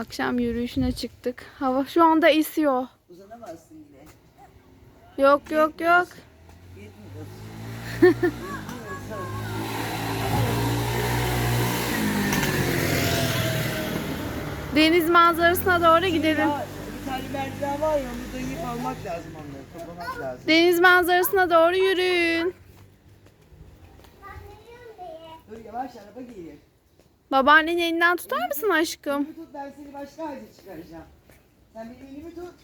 Akşam yürüyüşüne çıktık. Hava şu anda esiyor. Uzanamazsın yine. Yok yok yok. Deniz manzarasına doğru gidelim. Ya, bir tane merdiven var ya onu dayayıp almak lazım onları. Toplamak lazım. Deniz manzarasına doğru yürüyün. Dur yavaş araba gelir. Babaannenin elinden tutar mısın aşkım? Elimi tut ben seni başka halde çıkaracağım. Sen benim elimi tut.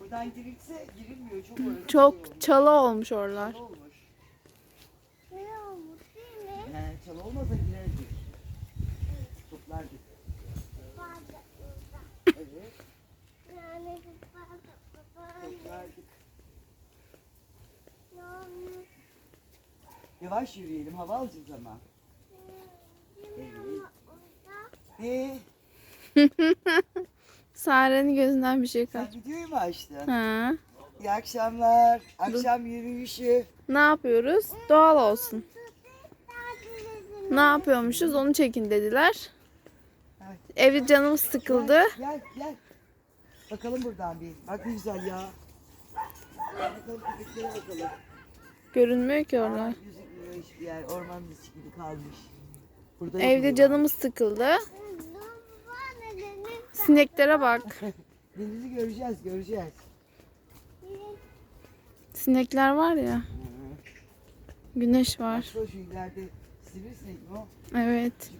Buradan girilse girilmiyor çok orası. şey Çok olmuş. çalı olmuş oralar. Çalı olmuş. He, çalı olmasa girerdik. Toplardık. Evet toplardık. Yavaş yürüyelim hava alacağız ama. Ne? Sare'nin gözünden bir şey Sen kaç. videoyu mu açtın? Ha. İyi akşamlar. Akşam yürüyüşü. Ne yapıyoruz? Doğal olsun. Ne yapıyormuşuz? Onu çekin dediler. Evet. Evde canımız sıkıldı. Gel, gel gel. Bakalım buradan bir. Bak ne güzel ya. Bakalım köpeklere bakalım. Görünmüyor ki oralar. Gözükmüyor hiçbir yer. Orman dışı gibi kalmış. Burada Evde canımız sıkıldı. Sineklere bak. Denizi göreceğiz, göreceğiz. Sinekler var ya. Güneş var. Baksana şu ileride sivrisinek mi o? Evet.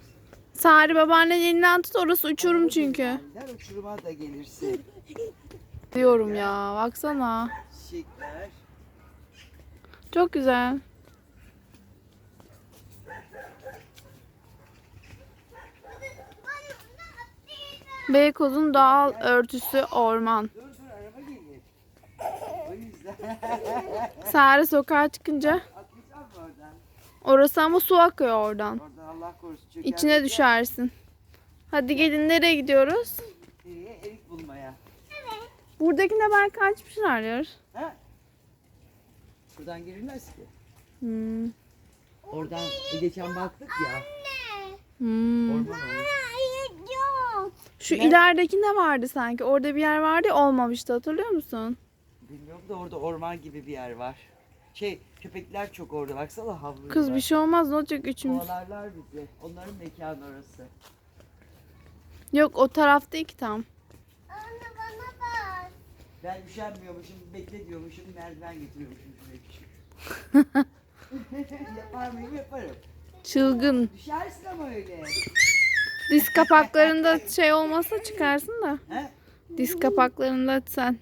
Sari babaannenin elinden tut orası uçurum çünkü. Gider uçuruma da gelirsin. Diyorum ya baksana. Çiçekler. Çok güzel. Beykoz'un doğal örtüsü orman. Sare sokağa çıkınca orası ama su akıyor oradan. İçine düşersin. Hadi gelin nereye gidiyoruz? Nereye? Erik bulmaya. Buradakine belki açmışlardır. Ha? Buradan girilmez ki. Hmm. Oradan geçen baktık ya. Hmm. Orman olmuş. Şu Ne? ilerideki ne vardı sanki? Orada bir yer vardı olmamıştı hatırlıyor musun? Bilmiyorum da orada orman gibi bir yer var. Şey köpekler çok orada baksana havlıyorlar. Kız bir şey olmaz ne olacak üçümüz? Kovalarlar bizi. Onların mekanı orası. Yok o tarafta iki tam. Ben üşenmiyormuşum, bekle diyormuşum, merdiven getiriyormuşum şuraya küçük. Yapar mıyım? Yaparım. Çılgın. Düşersin ama öyle. Diz kapaklarında şey olmasa çıkarsın da. He? Diz kapaklarında sen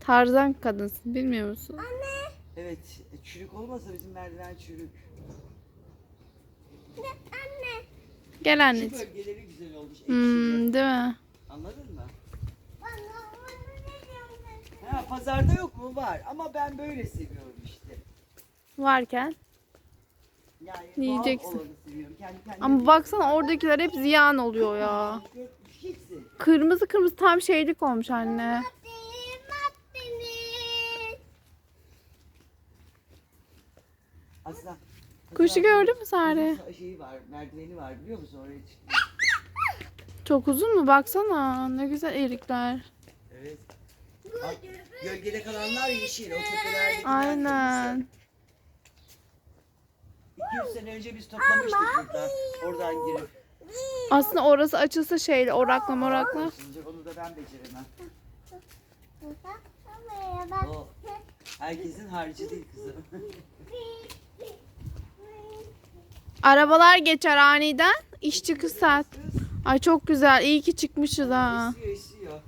tarzan kadınsın bilmiyor musun? Evet, e, çürük olmasa bizim merdiven çürük. Gel Şu anneciğim. bölgeleri güzel olmuş. ekşi. Hmm, değil mi? Anladın mı? Ha, pazarda yok mu? Var. Ama ben böyle seviyorum işte. Varken. Yani Yiyeceksin. doğal olanı. Kendi kendime Ama baksana oradakiler hep ziyan oluyor ya. Kırmızı kırmızı tam şeylik olmuş anne. Aslan. Kuşu gördün mü Sare? Şeyi var, merdiveni var biliyor musun? Oraya çıktı. Çok uzun mu? Baksana ne güzel erikler. Evet. Bak, gölgede kalanlar yeşil. O tepelerdekiler Aynen. 200 sene önce biz toplamıştık buradan. Oradan girip. Aslında orası açılsa şeyle orakla morakla. Şimdi onu da ben beceremem. O herkesin harcı değil kızım. Arabalar geçer aniden. İş çıkış saat. Ay çok güzel. İyi ki çıkmışız ha. esiyor esiyor.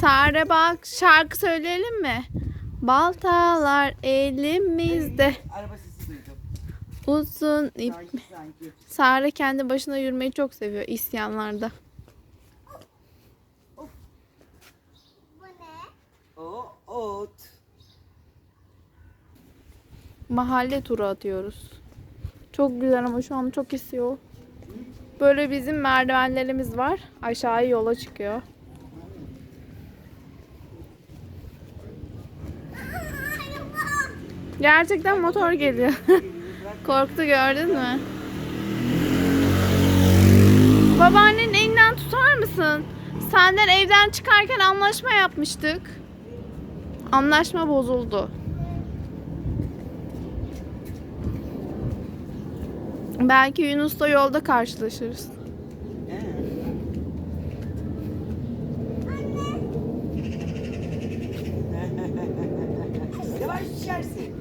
Sare bak şarkı söyleyelim mi? Baltalar elimizde. Araba sesi duydum. Uzun ip. Sanki sanki. Sare kendi başına yürümeyi çok seviyor isyanlarda. O ot. Mahalle turu atıyoruz. Çok güzel ama şu an çok esiyor. Böyle bizim merdivenlerimiz var. Aşağıya yola çıkıyor. Gerçekten motor geliyor. Korktu gördün mü? Babaannenin elinden tutar mısın? Senden evden çıkarken anlaşma yapmıştık. Anlaşma bozuldu. Belki Yunus'la yolda karşılaşırız. He. Yavaş düşersin.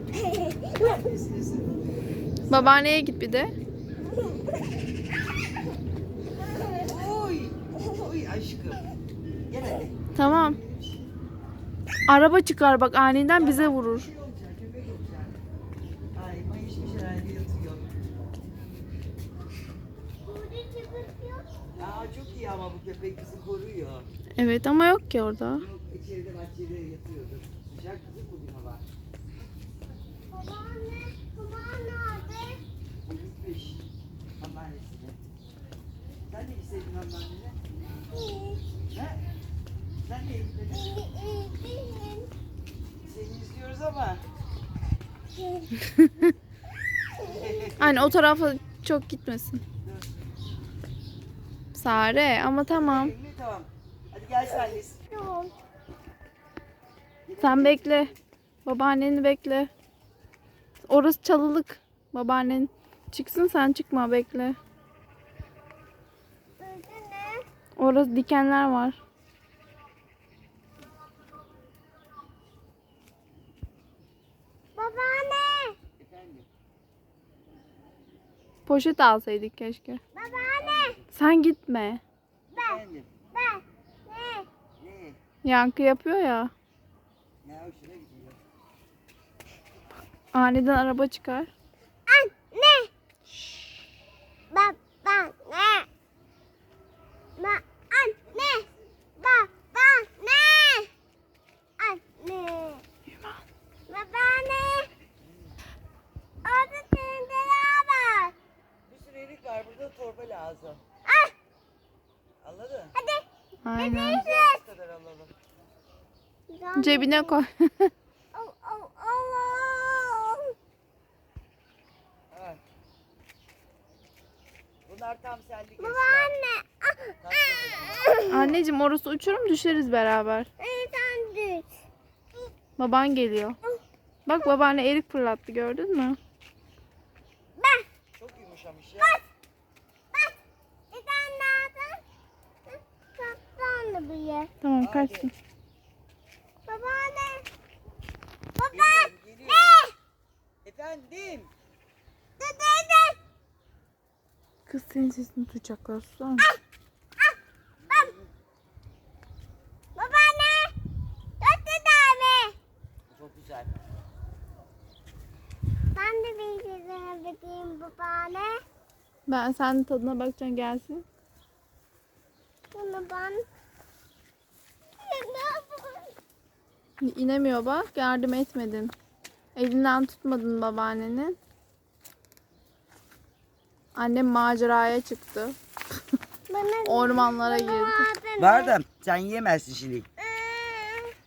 Düşürsün. Babaanneye git bir de. Oy. Oy aşkım. Gel hadi. Tamam. Araba çıkar bak aniden bize vurur. Şey olacak, köpek olacak. Ay mayışmış herhalde yatıyor. Aa çok iyi ama bu köpek bizi koruyor. Evet ama yok ki orada. Yok içeride bahçede yatıyordur. Sıcak kızım bugün hava. Anneannesine. Sen de gitseydin anneannene. He? Sen de gitmedin. Seni izliyoruz ama. Hani o tarafa çok gitmesin. Sare ama tamam. Emre, Tamam. Hadi gel sen de. Sen bekle. Babaanneni bekle. Orası çalılık. Babaannen çıksın sen çıkma bekle. Orası dikenler var. Babaanne! Poşet alsaydık keşke. Babaanne! Sen gitme. Efendim. Ben! Ne? Ne? Yankı yapıyor ya. Ne hoşuna. Aniden araba çıkar. Anne! Babaanne! Ba anne! Babaanne! Anne! Babaanne! Orada tencereler var. Bir sürü erik var burada torba lazım. Ah! Anladın? Hadi! Aynen. Kadar alalım. Cebine koy. Ah, Tam senlik. Anneciğim orası uçurum düşeriz beraber. Tane düz. Baban geliyor. Bak babaanne erik fırlattı gördün mü? Ben! Çok yumuşamış ya. Bak! Bir tane daha da. Kaptan da bir yer. Tamam kaçtın. Babaanne! Geliyorum, geliyorum. Efendim. Kız senin sesini duyacaklar susar güzel. Ben de bir şeyler bakayım babaanne. Ben sen tadına bakacaksın gelsin. Bunu ben... İnemiyor bak yardım etmedin. Elinden tutmadın babaannenin. Annem maceraya çıktı. Bana Ormanlara girdi. Var da sen yiyemezsin şimdi.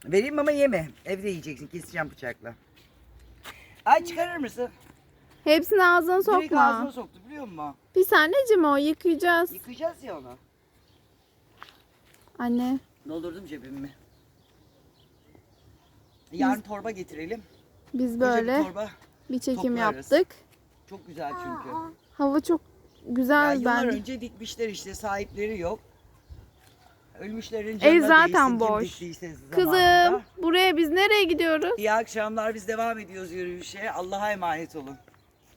Vereyim ama yeme. Evde yiyeceksin. Keseceğim bıçakla. Ay çıkarır mısın? Hepsini ağzına Direkt ağzına sokma. soktu biliyor musun? Pis anneciğim o yıkayacağız. Yıkayacağız ya onu. Anne Doldurdum cebimi. Yarın torba getirelim. biz Koca bir böyle torba. bir çekim toplarız. yaptık. Çok güzel çünkü. Hava çok güzel yıllar ben. önce dikmişler işte sahipleri yok. Ölmüşlerin Ev canına zaten değsin kim boş. Kızım buraya biz nereye gidiyoruz? İyi akşamlar biz devam ediyoruz yürüyüşe. Allah'a emanet olun.